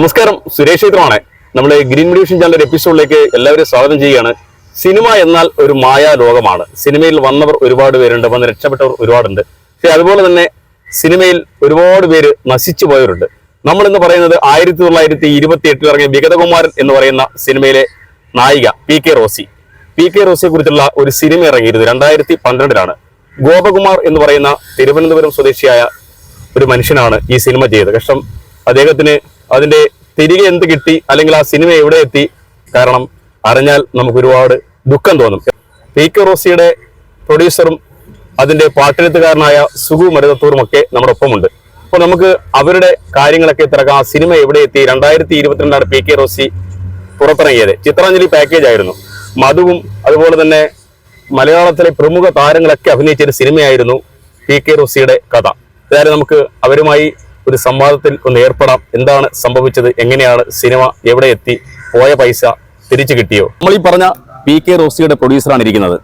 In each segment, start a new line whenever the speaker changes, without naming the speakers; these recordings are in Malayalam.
നമസ്കാരം. സുരേഷ് ചിത്രമാണ് നമ്മൾ ഗ്രീൻ മ്യൂഷൻ ചാനൽ എപ്പിസോഡിലേക്ക് എല്ലാവരും സ്വാഗതം ചെയ്യുകയാണ്. സിനിമ എന്നാൽ ഒരു മായാ ലോകമാണ്. സിനിമയിൽ വന്നവർ ഒരുപാട് പേരുണ്ട് വന്ന് രക്ഷപ്പെട്ടവർ ഒരുപാടുണ്ട്. പക്ഷെ അതുപോലെ തന്നെ സിനിമയിൽ ഒരുപാട് പേര് നശിച്ചു പോയവരുണ്ട്. നമ്മൾ ഇന്ന് പറയുന്നത് ആയിരത്തി തൊള്ളായിരത്തി ഇരുപത്തി എട്ടിൽ ഇറങ്ങിയ വിഗതകുമാരൻ എന്ന് പറയുന്ന സിനിമയിലെ നായിക P K Rosy. P K റോസിയെ കുറിച്ചുള്ള ഒരു സിനിമ ഇറങ്ങിയിരുന്നു രണ്ടായിരത്തി പന്ത്രണ്ടിലാണ്. ഗോപകുമാർ എന്ന് പറയുന്ന തിരുവനന്തപുരം സ്വദേശിയായ ഒരു മനുഷ്യനാണ് ഈ സിനിമ ചെയ്തത്. കഷ്ടം. അദ്ദേഹത്തിന് അതിന്റെ തിരികെ എന്ത് കിട്ടി? അല്ലെങ്കിൽ ആ സിനിമ എവിടെ എത്തി? കാരണം അറിഞ്ഞാൽ നമുക്ക് ഒരുപാട് ദുഃഖം തോന്നും. പി കെ റോസിയുടെ പ്രൊഡ്യൂസറും അതിന്റെ പാട്ടെഴുത്തുകാരനായ സുഗു മരുതത്തൂറും ഒക്കെ നമ്മുടെ ഒപ്പമുണ്ട് അപ്പോൾ നമുക്ക് അവരുടെ കാര്യങ്ങളൊക്കെ തിരക്കാം. ആ സിനിമ എവിടെ എത്തി? രണ്ടായിരത്തി ഇരുപത്തിരണ്ടാണ് പി കെ റോസി പുറത്തിറങ്ങിയത്. ചിത്രാഞ്ജലി പാക്കേജ് ആയിരുന്നു. മധുവും അതുപോലെ തന്നെ മലയാളത്തിലെ പ്രമുഖ താരങ്ങളൊക്കെ അഭിനയിച്ച ഒരു സിനിമയായിരുന്നു പി കെ റോസിയുടെ കഥ. അതായത് നമുക്ക് അവരുമായി ഒരു സംവാദത്തിൽ ഒന്ന് ഏർപ്പെടാം. എന്താണ് സംഭവിച്ചത്? എങ്ങനെയാണ് സിനിമ എവിടെ എത്തി? പോയ പൈസ തിരിച്ചു കിട്ടിയോ? നമ്മൾ ഈ പറഞ്ഞ പി കെ റോസിയുടെ പ്രൊഡ്യൂസറാണ് ഇരിക്കുന്നത്.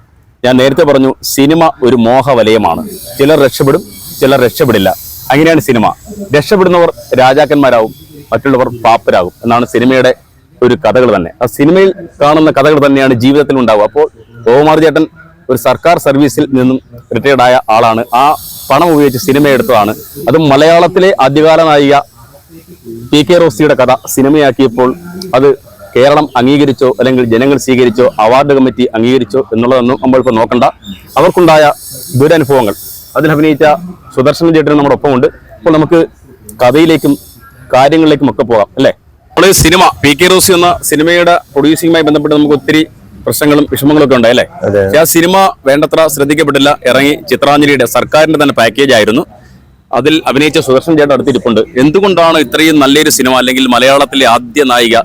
ഞാൻ നേരത്തെ പറഞ്ഞു സിനിമ ഒരു മോഹവലയമാണ്. ചിലർ രക്ഷപ്പെടും ചിലർ രക്ഷപ്പെടില്ല. അങ്ങനെയാണ് സിനിമ. രക്ഷപ്പെടുന്നവർ രാജാക്കന്മാരാവും മറ്റുള്ളവർ പാപ്പരാകും എന്നാണ് സിനിമയുടെ ഒരു കഥകൾ തന്നെ. ആ സിനിമയിൽ കാണുന്ന കഥകൾ തന്നെയാണ് ജീവിതത്തിൽ ഉണ്ടാവുക. അപ്പോൾ ഗോകുമാർ ചേട്ടൻ ഒരു സർക്കാർ സർവീസിൽ നിന്നും റിട്ടയർഡ് ആയ ആളാണ്. ആ പണം ഉപയോഗിച്ച് സിനിമ എടുത്തതാണ്. അതും മലയാളത്തിലെ ആദ്യകാല നായിക പി കെ റോസിയുടെ കഥ സിനിമയാക്കിയപ്പോൾ അത് കേരളം അംഗീകരിച്ചോ അല്ലെങ്കിൽ ജനങ്ങൾ സ്വീകരിച്ചോ അവാർഡ് കമ്മിറ്റി അംഗീകരിച്ചോ എന്നുള്ളതൊന്നും നമ്മളിപ്പോൾ നോക്കണ്ട. അവർക്കുണ്ടായ ദുരനുഭവങ്ങൾ. അതിൽ അഭിനയിച്ച സുദർശന ചേട്ടൻ നമ്മുടെ ഒപ്പമുണ്ട്. അപ്പോൾ നമുക്ക് കഥയിലേക്കും കാര്യങ്ങളിലേക്കും ഒക്കെ പോകാം അല്ലേ? നമ്മൾ സിനിമ പി കെ റോസി എന്ന സിനിമയുടെ പ്രൊഡ്യൂസിംഗുമായി ബന്ധപ്പെട്ട് നമുക്ക് ഒത്തിരി പ്രശ്നങ്ങളും വിഷമങ്ങളും ഒക്കെ ഉണ്ടായി അല്ലേ പക്ഷേ ആ സിനിമ വേണ്ടത്ര ശ്രദ്ധിക്കപ്പെട്ടില്ല. ഇറങ്ങി ചിത്രാഞ്ജലിയുടെ സർക്കാരിന്റെ തന്നെ പാക്കേജ് ആയിരുന്നു. അതിൽ അഭിനയിച്ച സുദർശൻ ചേട്ടൻ അടുത്തിരിപ്പുണ്ട്. എന്തുകൊണ്ടാണ് ഇത്രയും നല്ലൊരു സിനിമ അല്ലെങ്കിൽ മലയാളത്തിലെ ആദ്യ നായിക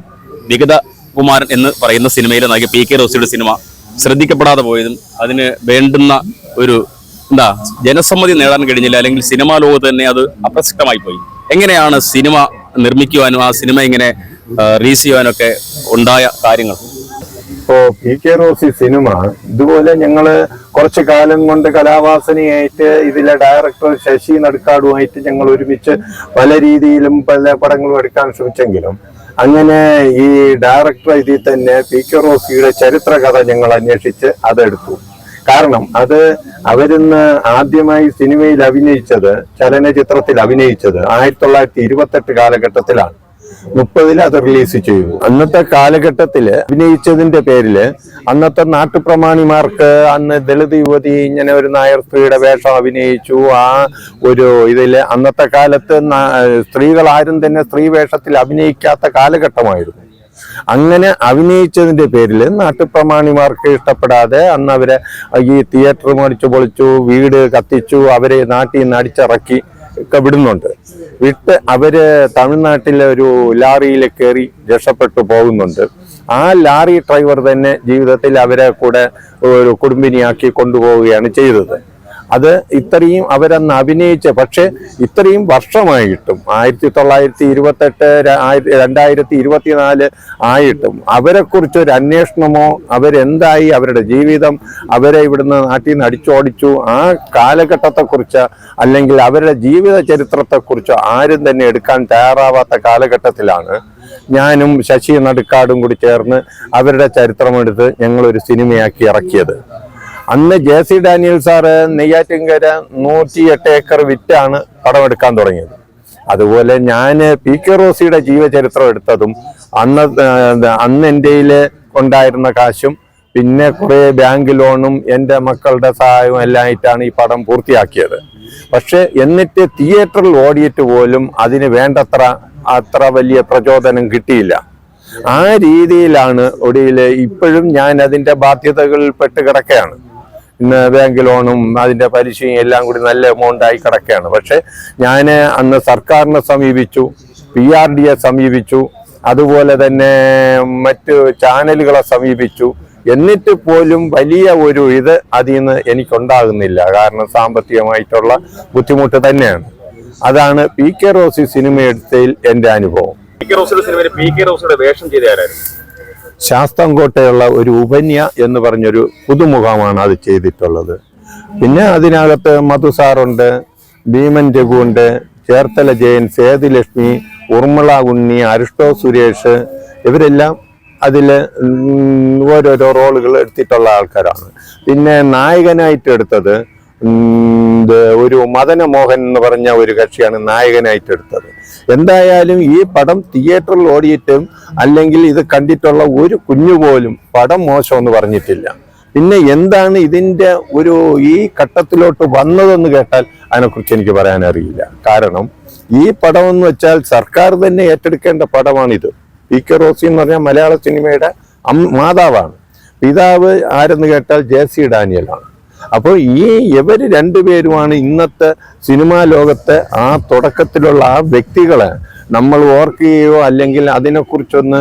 വിഗത കുമാരൻ എന്ന് പറയുന്ന സിനിമയിലെ നായിക പി കെ റോസിയുടെ സിനിമ ശ്രദ്ധിക്കപ്പെടാതെ പോയതും അതിന് വേണ്ടുന്ന ഒരു എന്താ ജനസമ്മതി നേടാൻ കഴിഞ്ഞില്ല അല്ലെങ്കിൽ സിനിമാ ലോകത്ത് തന്നെ അത് അപ്രസക്തമായി പോയി. എങ്ങനെയാണ് സിനിമ നിർമ്മിക്കുവാനും ആ സിനിമ ഇങ്ങനെ റീസ് ചെയ്യുവാനൊക്കെ ഉണ്ടായ കാര്യങ്ങൾ?
ഇപ്പോ പി കെ റോസി സിനിമ ഇതുപോലെ ഞങ്ങൾ കുറച്ചു കാലം കൊണ്ട് കലാവാസനയായിട്ട് ഇതിലെ ഡയറക്ടർ ശശി നടുക്കാടുമായിട്ട് ഞങ്ങൾ ഒരുമിച്ച് പല രീതിയിലും പല പടങ്ങളും എടുക്കാൻ ശ്രമിച്ചെങ്കിലും അങ്ങനെ ഈ ഡയറക്ടർ ഇതിൽ തന്നെ പി കെ റോസിയുടെ ചരിത്ര കഥ ഞങ്ങൾ അന്വേഷിച്ച് അതെടുത്തു. കാരണം അത് അവരിന്ന് ആദ്യമായി സിനിമയിൽ അഭിനയിച്ചത് ചലനചിത്രത്തിൽ അഭിനയിച്ചത് ആയിരത്തി തൊള്ളായിരത്തി ഇരുപത്തെട്ട് കാലഘട്ടത്തിലാണ്. മുപ്പതിൽ അത് റിലീസ് ചെയ്തു. അന്നത്തെ കാലഘട്ടത്തിൽ അഭിനയിച്ചതിന്റെ പേരിൽ അന്നത്തെ നാട്ടുപ്രമാണിമാർക്ക് അന്ന് ദളിത് യുവതി ഇങ്ങനെ ഒരു നായർ സ്ത്രീയുടെ വേഷം അഭിനയിച്ചു. ആ ഒരു ഇതിൽ അന്നത്തെ കാലത്ത് സ്ത്രീകൾ ആരും തന്നെ സ്ത്രീ വേഷത്തിൽ അഭിനയിക്കാത്ത കാലഘട്ടമായിരുന്നു. അങ്ങനെ അഭിനയിച്ചതിന്റെ പേരിൽ നാട്ടുപ്രമാണിമാർക്ക് ഇഷ്ടപ്പെടാതെ അന്ന് അവരെ ഈ തിയേറ്റർ മേടിച്ചു പൊളിച്ചു വീട് കത്തിച്ചു അവരെ നാട്ടിൽ നിന്ന് അടിച്ചിറക്കി ഒക്കെ വിടുന്നുണ്ട്. വിട്ട് അവർ തമിഴ്നാട്ടിലെ ഒരു ലാറിയിൽ കയറി രക്ഷപ്പെട്ടു പോകുന്നുണ്ട്. ആ ലാറി ഡ്രൈവർ തന്നെ ജീവിതത്തിൽ അവരെ കൂടെ ഒരു കുടുംബിനിയാക്കി കൊണ്ടുപോവുകയാണ് ചെയ്തത്. അത് ഇത്രയും അവരന്ന് അഭിനയിച്ച പക്ഷേ ഇത്രയും വർഷമായിട്ടും ആയിരത്തി തൊള്ളായിരത്തി ഇരുപത്തെട്ട് രണ്ടായിരത്തി ഇരുപത്തിനാല് ആയിട്ടും അവരെക്കുറിച്ച് ഒരു അന്വേഷണമോ അവരെന്തായി അവരുടെ ജീവിതം അവരെ ഇവിടുന്ന് നാട്ടിൽ നിന്ന് അടിച്ചോടിച്ചു ആ കാലഘട്ടത്തെക്കുറിച്ച് അല്ലെങ്കിൽ അവരുടെ ജീവിത ചരിത്രത്തെക്കുറിച്ച് ആരും തന്നെ എടുക്കാൻ തയ്യാറാവാത്ത കാലഘട്ടത്തിലാണ് ഞാനും ശശി നടുക്കാടും കൂടി ചേർന്ന് അവരുടെ ചരിത്രമെടുത്ത് ഞങ്ങളൊരു സിനിമയാക്കി ഇറക്കിയത്. അന്ന് J C Daniel sir Neyyattinkara നൂറ്റിയെട്ട് ഏക്കർ വിറ്റാണ് കടമെടുക്കാൻ തുടങ്ങിയത്. അതുപോലെ ഞാൻ പി കെ റോസിയുടെ ജീവചരിത്രം എടുത്തതും അന്ന് അന്ന് എന്റെ ഉണ്ടായിരുന്ന കാശും പിന്നെ കുറേ ബാങ്ക് ലോണും എന്റെ മക്കളുടെ സഹായവും എല്ലാം ആയിട്ടാണ് ഈ പടം പൂർത്തിയാക്കിയത്. പക്ഷേ എന്നിട്ട് തിയേറ്ററിൽ ഓടിയിട്ട് പോലും അതിന് വേണ്ടത്ര അത്ര വലിയ പ്രചോദനം കിട്ടിയില്ല. ആ രീതിയിലാണ് ഒടുവിൽ ഇപ്പോഴും ഞാൻ അതിന്റെ ബാധ്യതകളിൽ പെട്ട് കിടക്കുകയാണ്. ഇന്ന് ബാങ്ക് ലോണും അതിന്റെ പലിശയും എല്ലാം കൂടി നല്ല എമൗണ്ട് ആയി കിടക്കുകയാണ്. പക്ഷെ ഞാൻ അന്ന് സർക്കാരിനെ സമീപിച്ചു പി ആർ ഡിയെ സമീപിച്ചു അതുപോലെ തന്നെ മറ്റ് ചാനലുകളെ സമീപിച്ചു. എന്നിട്ട് പോലും വലിയ ഒരു ഇത് അതിൽ നിന്ന് എനിക്കുണ്ടാകുന്നില്ല. കാരണം സാമ്പത്തികമായിട്ടുള്ള ബുദ്ധിമുട്ട് തന്നെയാണ്. അതാണ് പി കെ റോസി സിനിമ എടുത്തതിൽ എന്റെ അനുഭവം.
പി കെ റോസിയുടെ സിനിമയിൽ പി കെ റോസിയുടെ വേഷം ചെയ്ത ആരായിരുന്നു
ശാസ്താംകോട്ടയുള്ള ഒരു ഉപന്യ എന്ന് പറഞ്ഞൊരു പുതുമുഖമാണ് അത് ചെയ്തിട്ടുള്ളത്. പിന്നെ അതിനകത്ത് മധുസാറുണ്ട് ഭീമൻ രഘുണ്ട് ചേർത്തല ജയൻ സേതുലക്ഷ്മി ഉർമിള ഉണ്ണി അരിഷ്ടോ സുരേഷ് ഇവരെല്ലാം അതിൽ ഓരോരോ റോളുകൾ എടുത്തിട്ടുള്ള ആൾക്കാരാണ്. പിന്നെ നായകനായിട്ട് എടുത്തത് ഒരു മദനമോഹൻ എന്ന് പറഞ്ഞ ഒരു കക്ഷിയാണ് നായകനായിട്ട് എടുത്തത് എന്തായാലും ഈ പടം തിയേറ്ററിൽ ഓടിയിട്ടും അല്ലെങ്കിൽ ഇത് കണ്ടിട്ടുള്ള ഒരു കുഞ്ഞു പോലും പടം മോശമെന്ന് പറഞ്ഞിട്ടില്ല. പിന്നെ എന്താണ് ഇതിന്റെ ഒരു ഈ ഘട്ടത്തിലോട്ട് വന്നതെന്ന് കേട്ടാൽ അതിനെക്കുറിച്ച് എനിക്ക് പറയാനറിയില്ല കാരണം ഈ പടം എന്ന് വെച്ചാൽ സർക്കാർ തന്നെ ഏറ്റെടുക്കേണ്ട പടമാണിത്. പി കെ റോസി എന്ന് പറഞ്ഞാൽ മലയാള സിനിമയുടെ മാതാവാണ്. പിതാവ് ആരെന്ന് കേട്ടാൽ ജെ സി ഡാനിയലാണ്. അപ്പോൾ ഈ ഇവർ രണ്ടുപേരുമാണ് ഇന്നത്തെ സിനിമാ ലോകത്തെ ആ തുടക്കത്തിലുള്ള ആ വ്യക്തികളെ. നമ്മൾ ഓർക്കുകയോ അല്ലെങ്കിൽ അതിനെക്കുറിച്ചൊന്ന്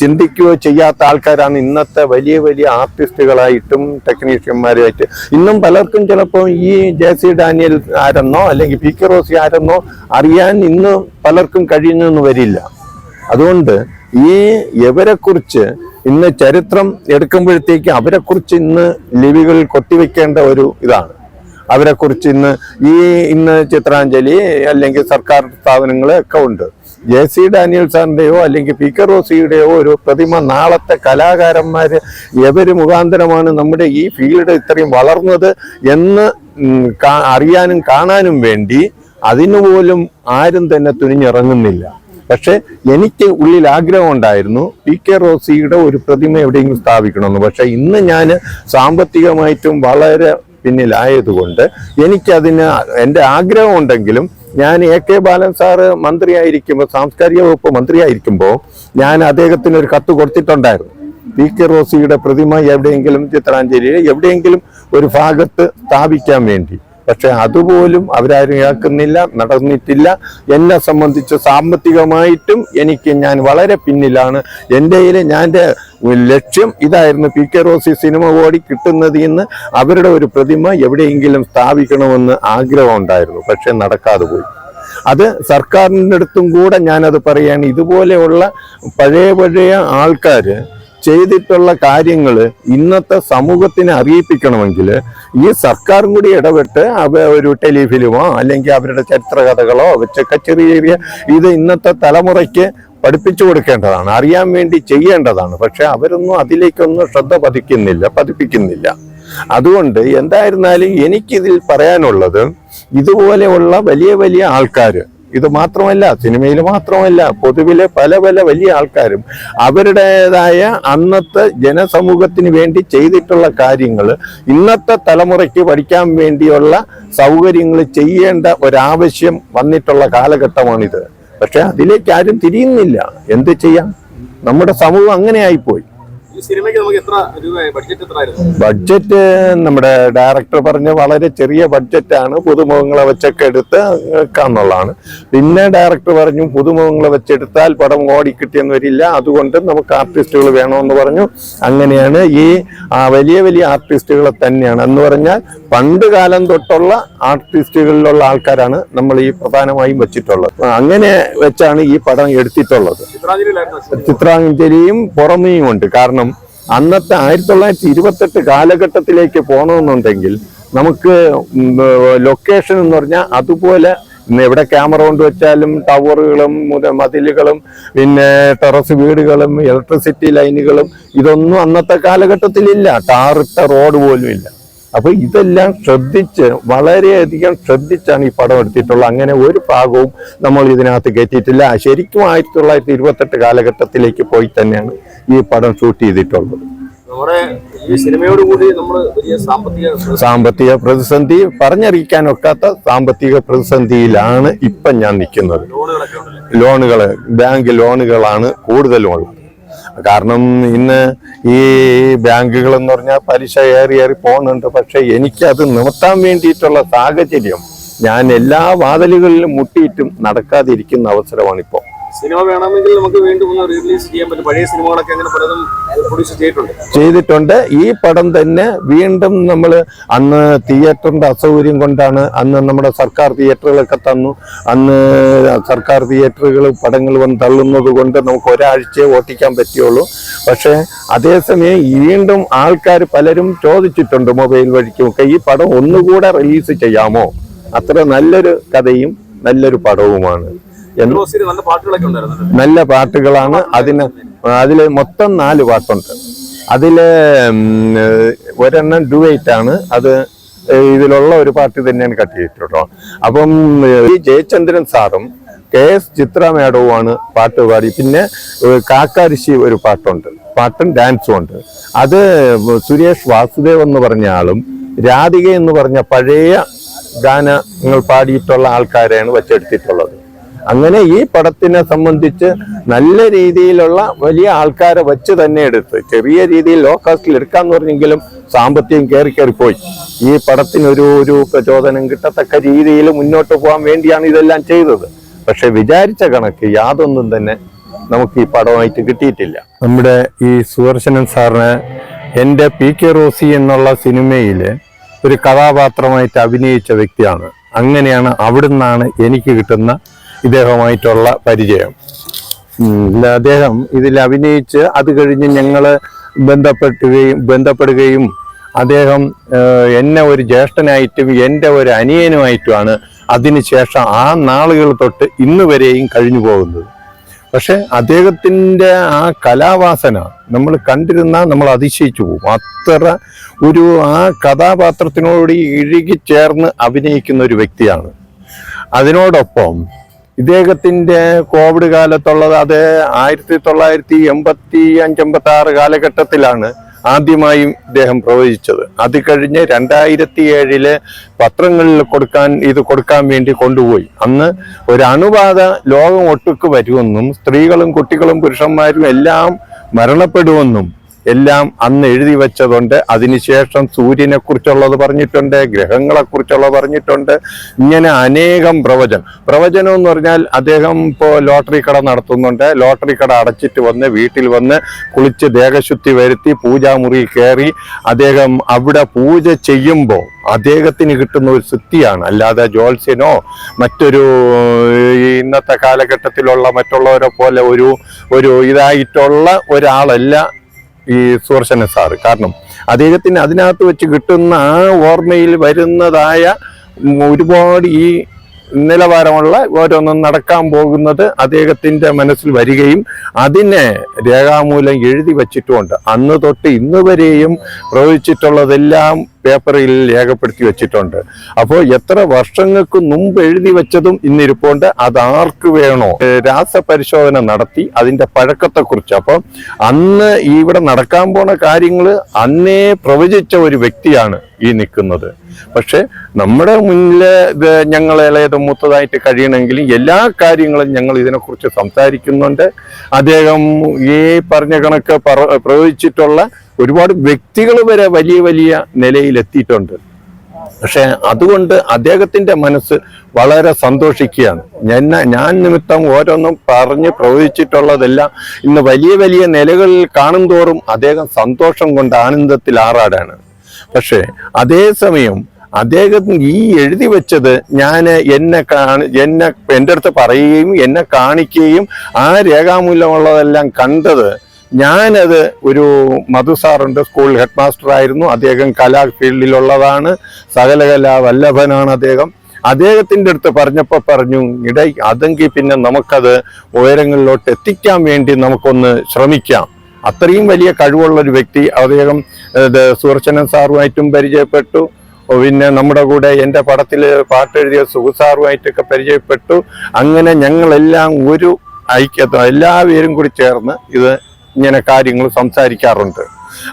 ചിന്തിക്കുകയോ ചെയ്യാത്ത ആൾക്കാരാണ് ഇന്നത്തെ വലിയ വലിയ ആർട്ടിസ്റ്റുകളായിട്ടും ടെക്നീഷ്യന്മാരുമായിട്ട്. ഇന്നും പലർക്കും ചിലപ്പോൾ ഈ ജെ സി ഡാനിയൽ ആരെന്നോ അല്ലെങ്കിൽ പി കെ റോസി ആരെന്നോ അറിയാൻ ഇന്ന് പലർക്കും കഴിയുന്നൊന്നും വരില്ല. അതുകൊണ്ട് ഈ ഇവരെക്കുറിച്ച് ഇന്ന് ചരിത്രം എടുക്കുമ്പോഴത്തേക്ക് അവരെക്കുറിച്ച് ഇന്ന് ലിപികളിൽ കൊത്തിവെക്കേണ്ട ഒരു ഇതാണ്. അവരെക്കുറിച്ച് ഇന്ന് ഈ ഇന്ന് ചിത്രാഞ്ജലി അല്ലെങ്കിൽ സർക്കാർ സ്ഥാപനങ്ങൾ ഒക്കെ ഉണ്ട്. ജെ സി ഡാനിയൽ സാറിന്റെയോ അല്ലെങ്കിൽ പി കെ റോസിയുടെയോ ഒരു പ്രതിമ നാളത്തെ കലാകാരന്മാർ എവര് മുഖാന്തരമാണ് നമ്മുടെ ഈ ഫീൽഡ് ഇത്രയും വളർന്നത് എന്ന് അറിയാനും കാണാനും വേണ്ടി അതിനുപോലും ആരും തന്നെ തുനിഞ്ഞിറങ്ങുന്നില്ല. പക്ഷെ എനിക്ക് ഉള്ളിൽ ആഗ്രഹം ഉണ്ടായിരുന്നു പി കെ റോസിയുടെ ഒരു പ്രതിമ എവിടെയെങ്കിലും സ്ഥാപിക്കണമെന്ന്. പക്ഷെ ഇന്ന് ഞാൻ സാമ്പത്തികമായിട്ടും വളരെ പിന്നിലായതുകൊണ്ട് എനിക്കതിന് എന്റെ ആഗ്രഹം ഉണ്ടെങ്കിലും ഞാൻ എ കെ ബാലൻ സാറ് മന്ത്രിയായിരിക്കുമ്പോൾ സാംസ്കാരിക വകുപ്പ് മന്ത്രിയായിരിക്കുമ്പോൾ ഞാൻ അദ്ദേഹത്തിന് ഒരു കത്ത് കൊടുത്തിട്ടുണ്ടായിരുന്നു. പി കെ റോസിയുടെ പ്രതിമ എവിടെയെങ്കിലും ചിത്രാഞ്ജലിയിൽ എവിടെയെങ്കിലും ഒരു ഭാഗത്ത് സ്ഥാപിക്കാൻ വേണ്ടി. പക്ഷെ അതുപോലും അവരാരും കേൾക്കുന്നില്ല നടന്നിട്ടില്ല. എന്നെ സംബന്ധിച്ച് സാമ്പത്തികമായിട്ടും എനിക്ക് ഞാൻ വളരെ പിന്നിലാണ്. എന്റെ ഞാൻ ലക്ഷ്യം ഇതായിരുന്നു പി കെ റോസി സിനിമ ഓടി കിട്ടുന്നതിൽ നിന്ന് അവരുടെ ഒരു പ്രതിമ എവിടെയെങ്കിലും സ്ഥാപിക്കണമെന്ന് ആഗ്രഹം ഉണ്ടായിരുന്നു പക്ഷെ നടക്കാതെ പോയി. അത് സർക്കാരിന്റെ അടുത്തും കൂടെ ഞാനത് പറയാണ് ഇതുപോലെയുള്ള പഴയ പഴയ ആൾക്കാർ ചെയ്തിട്ടുള്ള കാര്യങ്ങൾ ഇന്നത്തെ സമൂഹത്തിനെ അറിയിപ്പിക്കണമെങ്കിൽ ഈ സർക്കാരും കൂടി ഇടപെട്ട് അവ ഒരു ടെലിഫിലിമോ അല്ലെങ്കിൽ അവരുടെ ചരിത്രകഥകളോ വെച്ചൊക്കെ ചെറിയ ചെറിയ ഇത് ഇന്നത്തെ തലമുറയ്ക്ക് പഠിപ്പിച്ചു കൊടുക്കേണ്ടതാണ് അറിയാൻ വേണ്ടി ചെയ്യേണ്ടതാണ്. പക്ഷെ അവരൊന്നും അതിലേക്കൊന്നും ശ്രദ്ധ പതിക്കുന്നില്ല പതിപ്പിക്കുന്നില്ല. അതുകൊണ്ട് എന്തായിരുന്നാലും എനിക്കിതിൽ പറയാനുള്ളത് ഇതുപോലെയുള്ള വലിയ വലിയ ആൾക്കാർ ഇത് മാത്രമല്ല സിനിമയിൽ മാത്രമല്ല പൊതുവിലെ പല പല വലിയ ആൾക്കാരും അവരുടേതായ അന്നത്തെ ജനസമൂഹത്തിന് വേണ്ടി ചെയ്തിട്ടുള്ള കാര്യങ്ങൾ ഇന്നത്തെ തലമുറയ്ക്ക് പഠിക്കാൻ വേണ്ടിയുള്ള സൗകര്യങ്ങൾ ചെയ്യേണ്ട ഒരാവശ്യം വന്നിട്ടുള്ള കാലഘട്ടമാണിത്. പക്ഷെ അതിലേക്ക് ആരും തിരിയുന്നില്ല. എന്ത് ചെയ്യാം? നമ്മുടെ സമൂഹം അങ്ങനെ ആയിപ്പോയി
സിനിമയ്ക്ക് നമുക്ക് എത്ര ബഡ്ജറ്റ്
ബഡ്ജറ്റ് നമ്മുടെ ഡയറക്ടർ പറഞ്ഞ വളരെ ചെറിയ ബഡ്ജറ്റാണ് പുതുമുഖങ്ങളെ വെച്ചൊക്കെ എടുത്ത് എന്നുള്ളതാണ് പിന്നെ ഡയറക്ടർ പറഞ്ഞു പുതുമുഖങ്ങളെ വെച്ചെടുത്താൽ പടം ഓടിക്കിട്ടിയെന്ന് വരില്ല. അതുകൊണ്ട് നമുക്ക് ആർട്ടിസ്റ്റുകൾ വേണമെന്ന് പറഞ്ഞു. അങ്ങനെയാണ് ഈ വലിയ വലിയ ആർട്ടിസ്റ്റുകളെ തന്നെയാണ്. എന്ന് പറഞ്ഞാൽ പണ്ട് കാലം തൊട്ടുള്ള ആർട്ടിസ്റ്റുകളിലുള്ള ആൾക്കാരാണ് നമ്മൾ ഈ പ്രധാനമായും വെച്ചിട്ടുള്ളത്. അങ്ങനെ വെച്ചാണ് ഈ പടം എടുത്തിട്ടുള്ളത്. ചിത്രാഞ്ജലിയും പുറമേയും ഉണ്ട് കാരണം അന്നത്തെ ആയിരത്തി തൊള്ളായിരത്തി ഇരുപത്തെട്ട് കാലഘട്ടത്തിലേക്ക് പോകണമെന്നുണ്ടെങ്കിൽ നമുക്ക് ലൊക്കേഷൻ എന്ന് പറഞ്ഞാൽ അതുപോലെ എവിടെ ക്യാമറ കൊണ്ട് വെച്ചാലും ടവറുകളും മുത- മതിലുകളും പിന്നെ ടെറസ് വീടുകളും ഇലക്ട്രിസിറ്റി ലൈനുകളും ഇതൊന്നും അന്നത്തെ കാലഘട്ടത്തിലില്ല. ടാറിട്ട റോഡ് പോലും ഇല്ല. അപ്പൊ ഇതെല്ലാം ശ്രദ്ധിച്ച് വളരെയധികം ശ്രദ്ധിച്ചാണ് ഈ പടം എടുത്തിട്ടുള്ളത്. അങ്ങനെ ഒരു ഭാഗവും നമ്മൾ ഇതിനകത്ത് കയറ്റിയിട്ടില്ല. ശരിക്കും ആയിരത്തി തൊള്ളായിരത്തി ഇരുപത്തെട്ട് കാലഘട്ടത്തിലേക്ക് പോയി തന്നെയാണ് ഈ പടം ഷൂട്ട് ചെയ്തിട്ടുള്ളത്.
സാമ്പത്തിക
പ്രതിസന്ധി പറഞ്ഞറിയിക്കാനൊക്കാത്ത സാമ്പത്തിക പ്രതിസന്ധിയിലാണ് ഇപ്പം ഞാൻ നിൽക്കുന്നത്. ലോണുകൾ ബാങ്ക് ലോണുകളാണ് കൂടുതലും ഉള്ളത് കാരണം ഇന്ന് ഈ ബാങ്കുകൾ എന്ന് പറഞ്ഞാൽ പലിശ ഏറി ഏറി പോകുന്നുണ്ട്. പക്ഷെ എനിക്കത് നിർത്താൻ വേണ്ടിയിട്ടുള്ള സാഹചര്യം ഞാൻ എല്ലാ വാതിലുകളിലും മുട്ടിയിട്ടും നടക്കാതിരിക്കുന്ന അവസരമാണിപ്പോൾ.
സിനിമ വേണമെങ്കിൽ നമുക്ക് വീണ്ടും ഒന്ന് റിലീസ് ചെയ്യാൻ പറ്റും. പഴയ സിനിമകളൊക്കെ അങ്ങനെ പലതും പ്രൊഡ്യൂസ് ചെയ്തിട്ടുണ്ട്.
ചെയ്തിട്ടുണ്ട്. ഈ പടം തന്നെ വീണ്ടും നമ്മൾ അന്ന് തിയേറ്ററിന്റെ അസൗകര്യം കൊണ്ടാണ് അന്ന് നമ്മുടെ സർക്കാർ തിയേറ്ററുകളൊക്കെ തന്നു. അന്ന് സർക്കാർ തിയേറ്ററുകൾ പടങ്ങൾ വന്ന് തള്ളുന്നത് കൊണ്ട് നമുക്ക് ഒരാഴ്ചയെ ഓട്ടിക്കാൻ പറ്റുള്ളൂ. പക്ഷേ അതേസമയം വീണ്ടും ആൾക്കാർ പലരും ചോദിച്ചിട്ടുണ്ട് മൊബൈൽ വഴിക്കുമൊക്കെ ഈ പടം ഒന്നുകൂടെ റിലീസ് ചെയ്യാമോ? അത്ര നല്ലൊരു കഥയും നല്ലൊരു പടവുമാണ്.
നല്ല പാട്ടുകളൊക്കെ ഉണ്ടായിരുന്നു
നല്ല പാട്ടുകളാണ്. അതിന് അതിൽ മൊത്തം നാല് പാട്ടുണ്ട്. അതിൽ ഒരെണ്ണം ഡുവൈറ്റ് ആണ് അത് ഇതിലുള്ള ഒരു പാട്ട് തന്നെയാണ് കട്ട് ചെയ്തിട്ടുള്ളൂ അപ്പം ഈ ജയചന്ദ്രൻ സാറും കെ എസ് ചിത്ര മേഡവുമാണ് പാട്ട് പാടി. പിന്നെ കാക്കാരിശി ഒരു പാട്ടുണ്ട്. പാട്ടും ഡാൻസും ഉണ്ട്. അത് സുരേഷ് വാസുദേവ് എന്ന് പറഞ്ഞ ആളും രാധിക എന്ന് പറഞ്ഞ പഴയ ഗാനങ്ങൾ പാടിയിട്ടുള്ള ആൾക്കാരെയാണ് വെച്ചെടുത്തിട്ടുള്ളത്. അങ്ങനെ ഈ പടത്തിനെ സംബന്ധിച്ച് നല്ല രീതിയിലുള്ള വലിയ ആൾക്കാരെ വെച്ച് തന്നെ എടുത്ത് ചെറിയ രീതിയിൽ ലോ കാസ്റ്റിൽ എടുക്കാന്ന് പറഞ്ഞെങ്കിലും സാമ്പത്തികം കയറി പോയി. ഈ പടത്തിന് ഒരു പ്രചോദനം കിട്ടത്തക്ക രീതിയിൽ മുന്നോട്ട് പോകാൻ വേണ്ടിയാണ് ഇതെല്ലാം ചെയ്തത്. പക്ഷെ വിചാരിച്ച കണക്ക് യാതൊന്നും തന്നെ നമുക്ക് ഈ പടമായിട്ട് കിട്ടിയിട്ടില്ല. നമ്മുടെ ഈ സുദർശനൻ സാറിന് എന്റെ പി കെ റോസി എന്നുള്ള സിനിമയിൽ ഒരു കഥാപാത്രമായിട്ട് അഭിനയിച്ച വ്യക്തിയാണ്. അങ്ങനെയാണ് അവിടുന്നാണ് എനിക്ക് കിട്ടുന്ന ഇദ്ദേഹമായിട്ടുള്ള പരിചയം. അദ്ദേഹം ഇതിൽ അഭിനയിച്ച് അത് കഴിഞ്ഞ് ഞങ്ങൾ ബന്ധപ്പെട്ടുകയും ബന്ധപ്പെടുകയും അദ്ദേഹം എന്നെ ഒരു ജ്യേഷ്ഠനായിട്ടും എന്റെ ഒരു അനിയനുമായിട്ടുമാണ് അതിനുശേഷം ആ നാളുകൾ തൊട്ട് ഇന്ന് വരെയും കഴിഞ്ഞു പോകുന്നത്. പക്ഷെ അദ്ദേഹത്തിന്റെ ആ കലാവാസന നമ്മൾ കണ്ടിരുന്ന നമ്മൾ അതിശയിച്ചു പോകും. അത്ര ഒരു ആ കഥാപാത്രത്തിനോട് ഇഴുകി ചേർന്ന് അഭിനയിക്കുന്ന ഒരു വ്യക്തിയാണ്. അതിനോടൊപ്പം ഇദ്ദേഹത്തിന്റെ കോവിഡ് കാലത്തുള്ളത് അത് ആയിരത്തി തൊള്ളായിരത്തി എൺപത്തി അഞ്ച് എൺപത്തി ആറ് കാലഘട്ടത്തിലാണ് ആദ്യമായും ഇദ്ദേഹം പ്രവചിച്ചത് അത് കഴിഞ്ഞ് രണ്ടായിരത്തി ഏഴിൽ പത്രങ്ങളിൽ കൊടുക്കാൻ ഇത് കൊടുക്കാൻ വേണ്ടി കൊണ്ടുപോയി. അന്ന് ഒരു അണുബാധ ലോകം ഒട്ടുക്ക് വരുമെന്നും സ്ത്രീകളും കുട്ടികളും പുരുഷന്മാരും എല്ലാം മരണപ്പെടുമെന്നും എല്ലാം അന്ന് എഴുതി വെച്ചതുണ്ട്. അതിനുശേഷം സൂര്യനെ കുറിച്ചുള്ളത് പറഞ്ഞിട്ടുണ്ട് ഗ്രഹങ്ങളെ കുറിച്ചുള്ളത് പറഞ്ഞിട്ടുണ്ട്. ഇങ്ങനെ അനേകം പ്രവചനം. പ്രവചനം എന്ന് പറഞ്ഞാൽ അദ്ദേഹം ഇപ്പോൾ ലോട്ടറി കട നടത്തുന്നുണ്ട്. ലോട്ടറി കട അടച്ചിട്ട് വന്ന് വീട്ടിൽ വന്ന് കുളിച്ച് ദേഹശുദ്ധി വരുത്തി പൂജാമുറി കയറി അദ്ദേഹം അവിടെ പൂജ ചെയ്യുമ്പോൾ അദ്ദേഹത്തിന് കിട്ടുന്ന ഒരു സിദ്ധിയാണ്. അല്ലാതെ ജോത്സ്യനോ മറ്റൊരു ഇന്നത്തെ കാലഘട്ടത്തിലുള്ള മറ്റുള്ളവരെ പോലെ ഒരു ഒരു ഇതായിട്ടുള്ള ഒരാളല്ല. ഈ സുദർശന സാറ്. കാരണം അദ്ദേഹത്തിന് അതിനകത്ത് വെച്ച് കിട്ടുന്ന ആ ഓർമ്മയിൽ വരുന്നതായ ഒരുപാട് ഈ നിലവാരമുള്ള ഓരോന്നും നടക്കാൻ പോകുന്നത് അദ്ദേഹത്തിന്റെ മനസ്സിൽ വരികയും അതിനെ രേഖാമൂലം എഴുതി വച്ചിട്ടുമുണ്ട് അന്ന് തൊട്ട് ഇന്ന് വരെയും പ്രവചിച്ചിട്ടുള്ളതെല്ലാം പേപ്പറിൽ രേഖപ്പെടുത്തി വെച്ചിട്ടുണ്ട്. അപ്പോൾ എത്ര വർഷങ്ങൾക്ക് മുമ്പ് എഴുതി വെച്ചതും ഇന്നിരിപ്പുണ്ട്. അത് ആർക്ക് വേണോ? രാസപരിശോധന നടത്തി അതിന്റെ പഴക്കത്തെക്കുറിച്ച്. അപ്പം അന്ന് ഇവിടെ നടക്കാൻ പോണ കാര്യങ്ങൾ അന്നേ പ്രവചിച്ച ഒരു വ്യക്തിയാണ് ഈ നിൽക്കുന്നത്. പക്ഷെ നമ്മുടെ മുന്നിലെ ഇത് ഞങ്ങൾ ഇളയത് മൂത്തതായിട്ട് കഴിയണമെങ്കിൽ എല്ലാ കാര്യങ്ങളും ഞങ്ങൾ ഇതിനെക്കുറിച്ച് സംസാരിക്കുന്നുണ്ട്. അദ്ദേഹം ഈ പറഞ്ഞ കണക്ക് പ്രവചിച്ചിട്ടുള്ള ഒരുപാട് വ്യക്തികൾ വരെ വലിയ വലിയ നിലയിലെത്തിയിട്ടുണ്ട്. പക്ഷെ അതുകൊണ്ട് അദ്ദേഹത്തിന്റെ മനസ്സ് വളരെ സന്തോഷിക്കുകയാണ്. ഞാൻ ഞാൻ നിമിത്തം ഓരോന്നും പറഞ്ഞ് പ്രവചിച്ചിട്ടുള്ളതെല്ലാം ഇന്ന് വലിയ വലിയ നിലകളിൽ കാണും തോറും അദ്ദേഹം സന്തോഷം കൊണ്ട് ആനന്ദത്തിൽ ആറാടാണ്. പക്ഷേ അതേസമയം അദ്ദേഹം ഈ എഴുതി വെച്ചത് ഞാൻ എന്നെ കാണി എന്നെ എന്റെ അടുത്ത് പറയുകയും എന്നെ കാണിക്കുകയും ആ രേഖാമൂലമുള്ളതെല്ലാം കണ്ടത് ഞാനത് ഒരു മധു സാറുണ്ട് സ്കൂൾ ഹെഡ് മാസ്റ്റർ ആയിരുന്നു. അദ്ദേഹം കലാ ഫീൽഡിലുള്ളതാണ്. സകലകലാ വല്ലഭനാണ് അദ്ദേഹം. അദ്ദേഹത്തിന്റെ അടുത്ത് പറഞ്ഞപ്പോൾ പറഞ്ഞു ഇട അതെങ്കിൽ പിന്നെ നമുക്കത് ഉയരങ്ങളിലോട്ട് എത്തിക്കാൻ വേണ്ടി നമുക്കൊന്ന് ശ്രമിക്കാം. അത്രയും വലിയ കഴിവുള്ള ഒരു വ്യക്തി അദ്ദേഹം സുദർശനൻ സാറുമായിട്ടും പരിചയപ്പെട്ടു. പിന്നെ നമ്മുടെ കൂടെ എന്റെ പടത്തിൽ പാട്ടെഴുതിയ സുഖു സാറുമായിട്ടൊക്കെ പരിചയപ്പെട്ടു. അങ്ങനെ ഞങ്ങളെല്ലാം ഒരു ഐക്യത എല്ലാവരും കൂടി ചേർന്ന് ഇത് ഇങ്ങനെ കാര്യങ്ങൾ സംസാരിക്കാറുണ്ട്.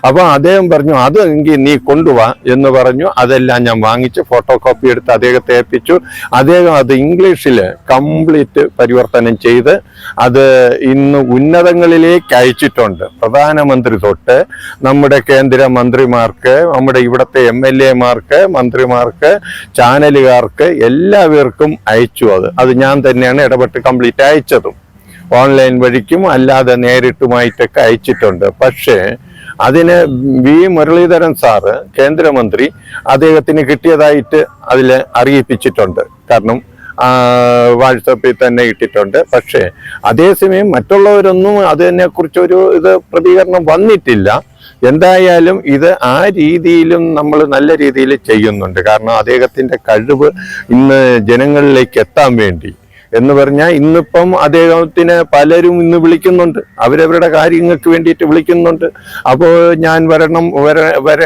അപ്പോൾ അദ്ദേഹം പറഞ്ഞു അത് എങ്കിൽ നീ കൊണ്ടുവാ എന്ന് പറഞ്ഞു. അതെല്ലാം ഞാൻ വാങ്ങിച്ച് ഫോട്ടോ കോപ്പി എടുത്ത് അദ്ദേഹത്തെ ഏൽപ്പിച്ചു. അദ്ദേഹം അത് ഇംഗ്ലീഷിൽ കംപ്ലീറ്റ് പരിവർത്തനം ചെയ്ത് അത് ഇന്ന് ഉന്നതങ്ങളിലേക്ക് അയച്ചിട്ടുണ്ട്. പ്രധാനമന്ത്രി തൊട്ട് നമ്മുടെ കേന്ദ്ര മന്ത്രിമാർക്ക് നമ്മുടെ ഇവിടുത്തെ എം എൽ എമാർക്ക് മന്ത്രിമാർക്ക് ചാനലുകാർക്ക് എല്ലാവർക്കും അയച്ചു അത്. അത് ഞാൻ തന്നെയാണ് ഇടപെട്ട് കംപ്ലീറ്റ് അയച്ചതും. ഓൺലൈൻ വഴിക്കും അല്ലാതെ നേരിട്ടുമായിട്ടൊക്കെ അയച്ചിട്ടുണ്ട്. പക്ഷേ അതിന് വി. മുരളീധരൻ സാറ് കേന്ദ്രമന്ത്രി അദ്ദേഹത്തിന് കിട്ടിയതായിട്ട് അതിൽ അറിയിപ്പിച്ചിട്ടുണ്ട്. കാരണം വാട്സപ്പിൽ തന്നെ ഇട്ടിട്ടുണ്ട്. പക്ഷേ അതേസമയം മറ്റുള്ളവരൊന്നും അതിനെ ഒരു ഇത് പ്രതികരണം വന്നിട്ടില്ല. എന്തായാലും ഇത് ആ രീതിയിലും നമ്മൾ നല്ല രീതിയിൽ ചെയ്യുന്നുണ്ട്. കാരണം അദ്ദേഹത്തിന്റെ കഴിവ് ഇന്ന് ജനങ്ങളിലേക്ക് എത്താൻ വേണ്ടി. എന്ന് പറഞ്ഞാൽ ഇന്നിപ്പം അദ്ദേഹത്തിന് പലരും ഇന്ന് വിളിക്കുന്നുണ്ട്. അവരവരുടെ കാര്യങ്ങൾക്ക് വേണ്ടിയിട്ട് വിളിക്കുന്നുണ്ട്. അപ്പോൾ ഞാൻ വരണം വര വര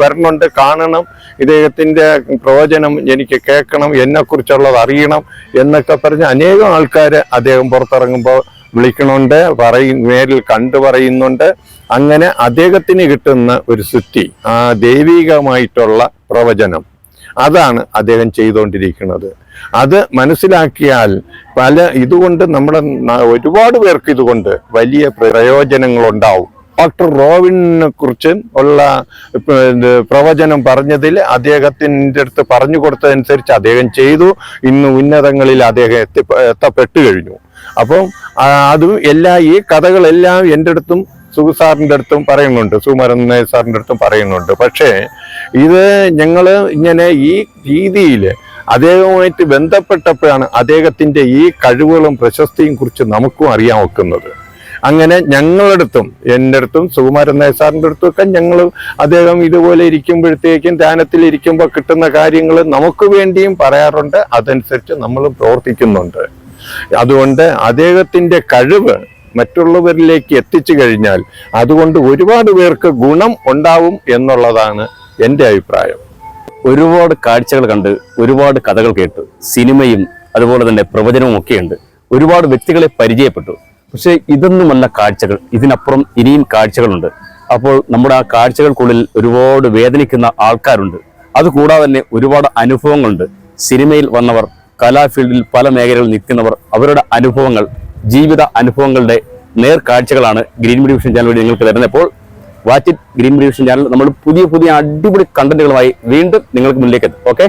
വരണുണ്ട് കാണണം. ഇദ്ദേഹത്തിന്റെ പ്രവചനം എനിക്ക് കേൾക്കണം എന്നെക്കുറിച്ചുള്ളത് അറിയണം എന്നൊക്കെ പറഞ്ഞ് അനേകം ആൾക്കാർ അദ്ദേഹം പുറത്തിറങ്ങുമ്പോൾ വിളിക്കണുണ്ട് പറയും നേരിൽ കണ്ടു പറയുന്നുണ്ട്. അങ്ങനെ അദ്ദേഹത്തിന് കിട്ടുന്ന ഒരു ശുദ്ധി ആ ദൈവികമായിട്ടുള്ള പ്രവചനം. അതാണ് അദ്ദേഹം ചെയ്തുകൊണ്ടിരിക്കുന്നത്. അത് മനസ്സിലാക്കിയാൽ പല ഇതുകൊണ്ട് നമ്മുടെ ഒരുപാട് പേർക്ക് ഇതുകൊണ്ട് വലിയ പ്രയോജനങ്ങൾ ഉണ്ടാവും ഡോക്ടർ റോവിനെ കുറിച്ച് ഉള്ള പ്രവചനം പറഞ്ഞതിൽ അദ്ദേഹത്തിന്റെ അടുത്ത് പറഞ്ഞു കൊടുത്തതനുസരിച്ച് അദ്ദേഹം ചെയ്തു. ഇന്ന് ഉന്നതങ്ങളിൽ അദ്ദേഹം എത്തി എത്തപ്പെട്ടു കഴിഞ്ഞു. അപ്പം അതും എല്ലാ ഈ കഥകളെല്ലാം എന്റെ അടുത്തും സുഖു സാറിന്റെ അടുത്തും പറയുന്നുണ്ട്. സുകുമാരൻ സാറിന്റെ അടുത്തും പറയുന്നുണ്ട്. പക്ഷേ ഇത് ഞങ്ങൾ ഇങ്ങനെ ഈ രീതിയിൽ അദ്ദേഹവുമായിട്ട് ബന്ധപ്പെട്ടപ്പോഴാണ് അദ്ദേഹത്തിന്റെ ഈ കഴിവുകളും പ്രശസ്തിയും കുറിച്ച് നമുക്കും അറിയാൻ വെക്കുന്നത് അങ്ങനെ ഞങ്ങളുടെ അടുത്തും എന്റെ അടുത്തും സുകുമാരൻ നായർ സാറിന്റെ അടുത്തും ഒക്കെ ഞങ്ങൾ അദ്ദേഹം ഇതുപോലെ ഇരിക്കുമ്പോഴത്തേക്കും ധ്യാനത്തിൽ ഇരിക്കുമ്പോൾ കിട്ടുന്ന കാര്യങ്ങൾ നമുക്ക് വേണ്ടിയും പറയാറുണ്ട്. അതനുസരിച്ച് നമ്മൾ പ്രവർത്തിക്കുന്നുണ്ട്. അതുകൊണ്ട് അദ്ദേഹത്തിന്റെ കഴിവ് മറ്റുള്ളവരിലേക്ക് എത്തിച്ചു കഴിഞ്ഞാൽ അതുകൊണ്ട് ഒരുപാട് പേർക്ക് ഗുണം ഉണ്ടാവും എന്നുള്ളതാണ് എന്റെ അഭിപ്രായം.
ഒരുപാട് കാഴ്ചകൾ കണ്ട് ഒരുപാട് കഥകൾ കേട്ടു സിനിമയും അതുപോലെ തന്നെ പ്രവചനവും ഒക്കെയുണ്ട് ഒരുപാട് വ്യക്തികളെ പരിചയപ്പെട്ടു. പക്ഷേ ഇതൊന്നുമല്ല കാഴ്ചകൾ. ഇതിനപ്പുറം ഇനിയും കാഴ്ചകളുണ്ട്. അപ്പോൾ നമ്മുടെ ആ കാഴ്ചകൾക്കുള്ളിൽ ഒരുപാട് വേദനിക്കുന്ന ആൾക്കാരുണ്ട്. അതുകൂടാതെ തന്നെ ഒരുപാട് അനുഭവങ്ങളുണ്ട്. സിനിമയിൽ വന്നവർ കലാഫീൽഡിൽ പല മേഖലകളിൽ നിൽക്കുന്നവർ അവരുടെ അനുഭവങ്ങൾ ജീവിത അനുഭവങ്ങളുടെ നേർക്കാഴ്ചകളാണ് ഗ്രീൻ മീഡിയ വിഷൻ ചാനൽ വഴി നിങ്ങൾക്ക് തരുന്നത്. അപ്പോൾ watch it green media vision channel നമ്മൾ പുതിയ പുതിയ അടിപൊളി കണ്ടന്റുകളുമായി വീണ്ടും നിങ്ങൾക്ക് മുന്നിലേക്ക് എത്തും. ഓക്കെ